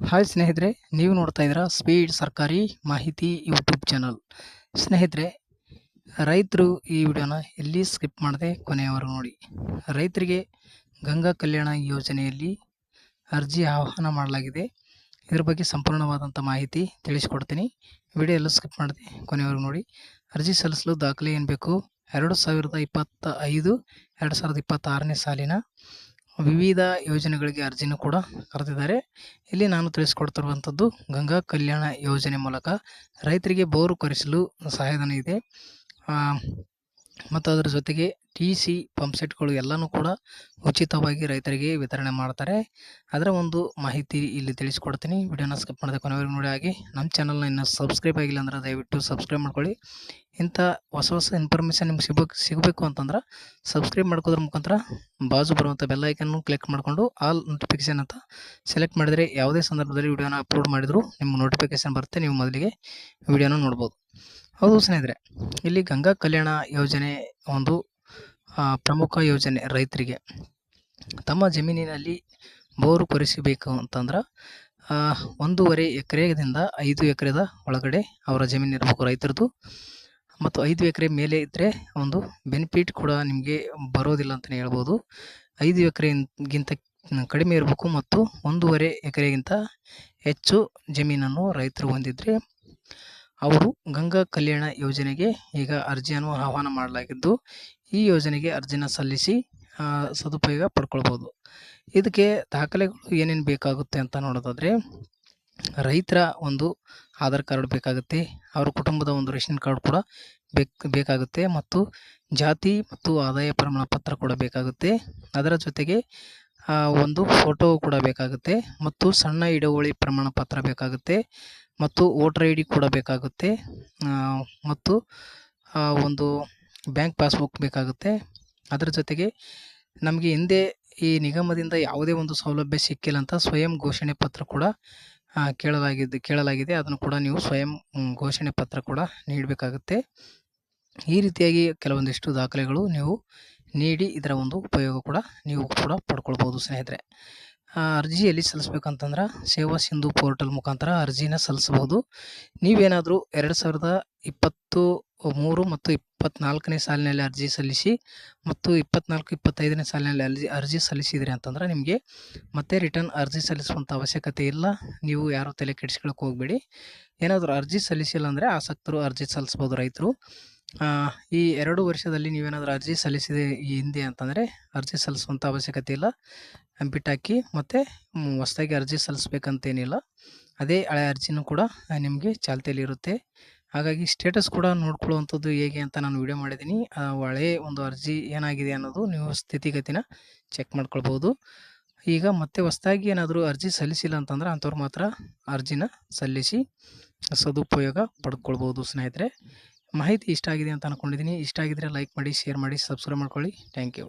Hi ಸ್ನೇಹಿತರೆ, ನೀವು ನೋಡ್ತಾ ಇದ್ದೀರಾ ಸ್ಪೀಡ್ ಸರ್ಕಾರಿ ಮಾಹಿತಿ ಯೂಟ್ಯೂಬ್ ಚಾನಲ್ ಸ್ನೇಹಿತರೆ, ರೈತರು ಈ ವಿಡಿಯೋನ ಎಲ್ಲಿ ಸ್ಕಿಪ್ ಮಾಡದೆ ಕೊನೆಯವರು ನೋಡಿ. ರೈತರಿಗೆ ಗಂಗಾ ಕಲ್ಯಾಣ ಯೋಜನೆಯಲ್ಲಿ ಅರ್ಜಿ ಆಹ್ವಾನ ಮಾಡಲಾಗಿದೆ. ಇದ್ರ ಬಗ್ಗೆ ಸಂಪೂರ್ಣವಾದಂಥ ಮಾಹಿತಿ ತಿಳಿಸ್ಕೊಡ್ತೀನಿ. ವಿಡಿಯೋ ಎಲ್ಲ ಸ್ಕಿಪ್ ಮಾಡದೆ ಕೊನೆಯವರೆಗೂ ನೋಡಿ. ಅರ್ಜಿ ಸಲ್ಲಿಸಲು ದಾಖಲೆ ಏನು ಬೇಕು? ಎರಡು ಸಾವಿರದ ಇಪ್ಪತ್ತ ಐದು ಎರಡು ಸಾವಿರದ ಇಪ್ಪತ್ತಾರನೇ ಸಾಲಿನ ವಿವಿಧ ಯೋಜನೆಗಳಿಗೆ ಅರ್ಜಿನೂ ಕೂಡ ಕರೆದಿದ್ದಾರೆ. ಇಲ್ಲಿ ನಾನು ತಿಳಿಸ್ಕೊಡ್ತಿರುವಂಥದ್ದು ಗಂಗಾ ಕಲ್ಯಾಣ ಯೋಜನೆ ಮೂಲಕ ರೈತರಿಗೆ ಬೋರು ಕೊರೆಸಲು ಸಹಾಯಧನ ಇದೆ. ಮತ್ತು ಅದರ ಜೊತೆಗೆ ಟಿ ಸಿ ಪಂಪ್ಸೆಟ್ಗಳು ಎಲ್ಲನೂ ಕೂಡ ಉಚಿತವಾಗಿ ರೈತರಿಗೆ ವಿತರಣೆ ಮಾಡ್ತಾರೆ. ಅದರ ಒಂದು ಮಾಹಿತಿ ಇಲ್ಲಿ ತಿಳಿಸ್ಕೊಡ್ತೀನಿ. ವಿಡಿಯೋನ ಸ್ಕಿಪ್ ಮಾಡಿದ ಕೊನೆವರೆಗೂ ನೋಡಿ ಆಗಿ ನಮ್ಮ ಚಾನಲ್ನ ಇನ್ನೂ ಸಬ್ಸ್ಕ್ರೈಬ್ ಆಗಿಲ್ಲ ಅಂದ್ರೆ ದಯವಿಟ್ಟು ಸಬ್ಸ್ಕ್ರೈಬ್ ಮಾಡ್ಕೊಳ್ಳಿ. ಇಂಥ ಹೊಸ ಹೊಸ ಇನ್ಫಾರ್ಮೇಷನ್ ನಿಮ್ಗೆ ಸಿಗಬೇಕು ಸಿಗಬೇಕು ಅಂತಂದ್ರೆ ಸಬ್ಸ್ಕ್ರೈಬ್ ಮಾಡ್ಕೋದ್ರ ಮುಖಾಂತರ ಬಾಜು ಬರುವಂಥ ಬೆಲ್ ಐಕನ್ನು ಕ್ಲಿಕ್ ಮಾಡಿಕೊಂಡು ಆಲ್ ನೋಟಿಫಿಕೇಷನ್ ಅಂತ ಸೆಲೆಕ್ಟ್ ಮಾಡಿದರೆ ಯಾವುದೇ ಸಂದರ್ಭದಲ್ಲಿ ವಿಡಿಯೋನ ಅಪ್ಲೋಡ್ ಮಾಡಿದರೂ ನಿಮ್ಮ ನೋಟಿಫಿಕೇಷನ್ ಬರುತ್ತೆ. ನೀವು ಮೊದಲಿಗೆ ವಿಡಿಯೋನ ನೋಡ್ಬೋದು. ಹೌದು ಸ್ನೇಹಿತರೆ, ಇಲ್ಲಿ ಗಂಗಾ ಕಲ್ಯಾಣ ಯೋಜನೆ ಒಂದು ಪ್ರಮುಖ ಯೋಜನೆ ರೈತರಿಗೆ. ತಮ್ಮ ಜಮೀನಿನಲ್ಲಿ ಬೋರು ಕೊರೆಸಬೇಕು ಅಂತಂದ್ರೆ ಒಂದೂವರೆ ಎಕರೆದಿಂದ ಐದು ಎಕರೆದ ಒಳಗಡೆ ಅವರ ಜಮೀನು ಇರಬೇಕು ರೈತರದ್ದು ಮತ್ತು ಐದು ಎಕರೆ ಮೇಲೆ ಇದ್ದರೆ ಒಂದು ಬೆನಿಫಿಟ್ ಕೂಡ ನಿಮಗೆ ಬರೋದಿಲ್ಲ ಅಂತಲೇ ಹೇಳ್ಬೋದು. ಐದು ಎಕರೆಗಿಂತ ಕಡಿಮೆ ಇರಬೇಕು ಮತ್ತು ಒಂದೂವರೆ ಎಕರೆಗಿಂತ ಹೆಚ್ಚು ಜಮೀನನ್ನು ರೈತರು ಹೊಂದಿದ್ರೆ ಅವರು ಗಂಗಾ ಕಲ್ಯಾಣ ಯೋಜನೆಗೆ ಈಗ ಅರ್ಜಿಯನ್ನು ಆಹ್ವಾನ ಮಾಡಲಾಗಿದ್ದು, ಈ ಯೋಜನೆಗೆ ಅರ್ಜಿನ ಸಲ್ಲಿಸಿ ಸದುಪಯೋಗ ಪಡ್ಕೊಳ್ಬೋದು. ಇದಕ್ಕೆ ದಾಖಲೆಗಳು ಏನೇನು ಬೇಕಾಗುತ್ತೆ ಅಂತ ನೋಡೋದಾದರೆ, ರೈತರ ಒಂದು ಆಧಾರ್ ಕಾರ್ಡ್ ಬೇಕಾಗುತ್ತೆ, ಅವರ ಕುಟುಂಬದ ಒಂದು ರೇಷನ್ ಕಾರ್ಡ್ ಕೂಡ ಬೇಕು, ಬೇಕಾಗುತ್ತೆ, ಮತ್ತು ಜಾತಿ ಮತ್ತು ಆದಾಯ ಪ್ರಮಾಣ ಪತ್ರ ಕೂಡ ಬೇಕಾಗುತ್ತೆ. ಅದರ ಜೊತೆಗೆ ಒಂದು ಫೋಟೋ ಕೂಡ ಬೇಕಾಗುತ್ತೆ ಮತ್ತು ಸಣ್ಣ ಹಿಡುವಳಿ ಪ್ರಮಾಣ ಪತ್ರ ಬೇಕಾಗುತ್ತೆ ಮತ್ತು ವೋಟರ್ ಐ ಡಿ ಕೂಡ ಬೇಕಾಗುತ್ತೆ. ಮತ್ತು ಒಂದು ಬ್ಯಾಂಕ್ ಪಾಸ್ಬುಕ್ ಬೇಕಾಗುತ್ತೆ. ಅದರ ಜೊತೆಗೆ ನಮಗೆ ಹಿಂದೆ ಈ ನಿಗಮದಿಂದ ಯಾವುದೇ ಒಂದು ಸೌಲಭ್ಯ ಸಿಕ್ಕಿಲ್ಲ ಅಂತ ಸ್ವಯಂ ಘೋಷಣೆ ಪತ್ರ ಕೂಡ ಕೇಳಲಾಗಿದೆ ಕೇಳಲಾಗಿದೆ. ಅದನ್ನು ಕೂಡ ನೀವು ಸ್ವಯಂ ಘೋಷಣೆ ಪತ್ರ ಕೂಡ ನೀಡಬೇಕಾಗುತ್ತೆ. ಈ ರೀತಿಯಾಗಿ ಕೆಲವೊಂದಿಷ್ಟು ದಾಖಲೆಗಳು ನೀವು ನೀಡಿ ಇದರ ಒಂದು ಉಪಯೋಗ ಕೂಡ ನೀವು ಕೂಡ ಪಡ್ಕೊಳ್ಬೋದು ಸ್ನೇಹಿತರೆ. ಆ, ಅರ್ಜಿ ಎಲ್ಲಿ ಸಲ್ಲಿಸ್ಬೇಕಂತಂದ್ರೆ ಸೇವಾ ಸಿಂಧು ಪೋರ್ಟಲ್ ಮುಖಾಂತರ ಅರ್ಜಿನ ಸಲ್ಲಿಸಬಹುದು. ನೀವೇನಾದರೂ ಎರಡು ಸಾವಿರದ ಇಪ್ಪತ್ತು ಮೂರು ಮತ್ತು ಇಪ್ಪತ್ನಾಲ್ಕನೇ ಸಾಲಿನಲ್ಲಿ ಅರ್ಜಿ ಸಲ್ಲಿಸಿ ಮತ್ತು ಇಪ್ಪತ್ನಾಲ್ಕು ಇಪ್ಪತ್ತೈದನೇ ಸಾಲಿನಲ್ಲಿ ಅರ್ಜಿ ಅರ್ಜಿ ಸಲ್ಲಿಸಿದ್ರಿ ಅಂತಂದ್ರೆ ನಿಮಗೆ ಮತ್ತೆ ರಿಟರ್ನ್ ಅರ್ಜಿ ಸಲ್ಲಿಸುವಂಥ ಅವಶ್ಯಕತೆ ಇಲ್ಲ. ನೀವು ಯಾರೂ ತಲೆ ಕೆಡಿಸ್ಕೊಳಕ್ಕೆ ಹೋಗಬೇಡಿ. ಏನಾದರೂ ಅರ್ಜಿ ಸಲ್ಲಿಸಿಲ್ಲ ಅಂದರೆ ಆಸಕ್ತರು ಅರ್ಜಿ ಸಲ್ಲಿಸ್ಬೋದು ರೈತರು. ಈ ಎರಡು ವರ್ಷದಲ್ಲಿ ನೀವೇನಾದರೂ ಅರ್ಜಿ ಸಲ್ಲಿಸಿದೆ ಈ ಹಿಂದೆ ಅಂತಂದರೆ ಅರ್ಜಿ ಸಲ್ಲಿಸುವಂಥ ಅವಶ್ಯಕತೆ ಇಲ್ಲ. ಬಿಟ್ಟಾಕಿ ಮತ್ತು ಹೊಸದಾಗಿ ಅರ್ಜಿ ಸಲ್ಲಿಸ್ಬೇಕಂತೇನಿಲ್ಲ. ಅದೇ ಹಳೆ ಅರ್ಜಿನೂ ಕೂಡ ನಿಮಗೆ ಚಾಲ್ತಿಯಲ್ಲಿ ಇರುತ್ತೆ. ಹಾಗಾಗಿ ಸ್ಟೇಟಸ್ ಕೂಡ ನೋಡ್ಕೊಳ್ಳುವಂಥದ್ದು ಹೇಗೆ ಅಂತ ನಾನು ವಿಡಿಯೋ ಮಾಡಿದ್ದೀನಿ. ಹಳೆಯ ಹಳೆ ಒಂದು ಅರ್ಜಿ ಏನಾಗಿದೆ ಅನ್ನೋದು ನೀವು ಸ್ಥಿತಿಗತಿನ ಚೆಕ್ ಮಾಡ್ಕೊಳ್ಬೋದು. ಈಗ ಮತ್ತೆ ಹೊಸದಾಗಿ ಏನಾದರೂ ಅರ್ಜಿ ಸಲ್ಲಿಸಿಲ್ಲ ಅಂತಂದ್ರೆ ಅಂಥವ್ರು ಮಾತ್ರ ಅರ್ಜಿನ ಸಲ್ಲಿಸಿ ಸದುಪಯೋಗ ಪಡ್ಕೊಳ್ಬೋದು ಸ್ನೇಹಿತರೆ. ಮಾಹಿತಿ ಇಷ್ಟ ಆಗಿದೆ ಅಂತ ಅಂದ್ಕೊಂಡಿದ್ದೀನಿ ಇಷ್ಟ ಆಗಿದ್ರೆ ಲೈಕ್ ಮಾಡಿ ಶೇರ್ ಮಾಡಿ ಸಬ್ಸ್ಕ್ರೈಬ್ ಮಾಡ್ಕೊಳ್ಳಿ. Thank you